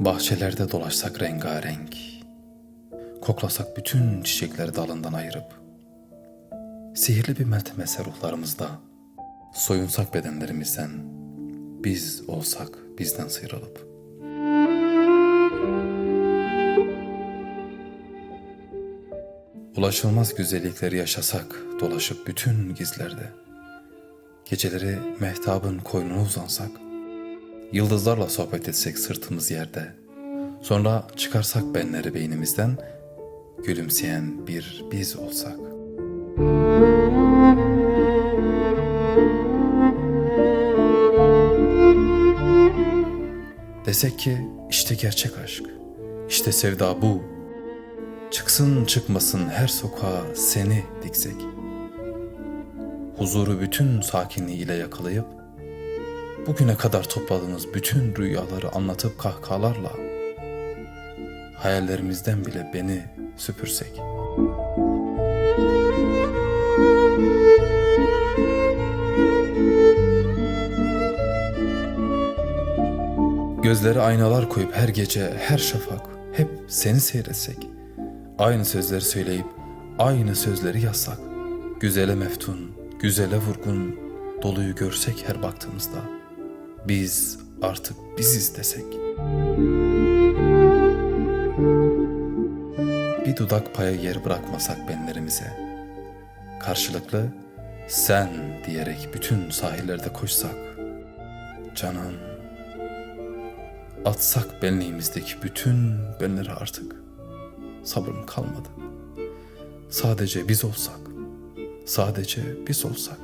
Bahçelerde dolaşsak rengarenk, koklasak bütün çiçekleri dalından ayırıp, sihirli bir meltemese ruhlarımızda, soyunsak bedenlerimizden, biz olsak bizden sıyrılıp. Ulaşılmaz güzellikleri yaşasak dolaşıp bütün gizlerde, geceleri mehtabın koynuna uzansak, Yıldızlarla sohbet etsek sırtımız yerde. Sonra çıkarsak benleri beynimizden, gülümseyen bir biz olsak. Desek ki işte gerçek aşk, işte sevda bu. Çıksın çıkmasın her sokağa seni diksek. Huzuru bütün sakinliğiyle yakalayıp Bugüne kadar topladığımız bütün rüyaları anlatıp kahkahalarla hayallerimizden bile beni süpürsek. Gözleri aynalar koyup her gece, her şafak hep seni seyretsek. Aynı sözleri söyleyip aynı sözleri yazsak. Güzele meftun, güzele vurgun, doluyu görsek her baktığımızda. Biz artık biziz desek. Bir dudak paya yer bırakmasak benlerimize. Karşılıklı sen diyerek bütün sahillerde koşsak. Canan, atsak benliğimizdeki bütün benleri artık. Sabrım kalmadı. Sadece biz olsak, sadece biz olsak.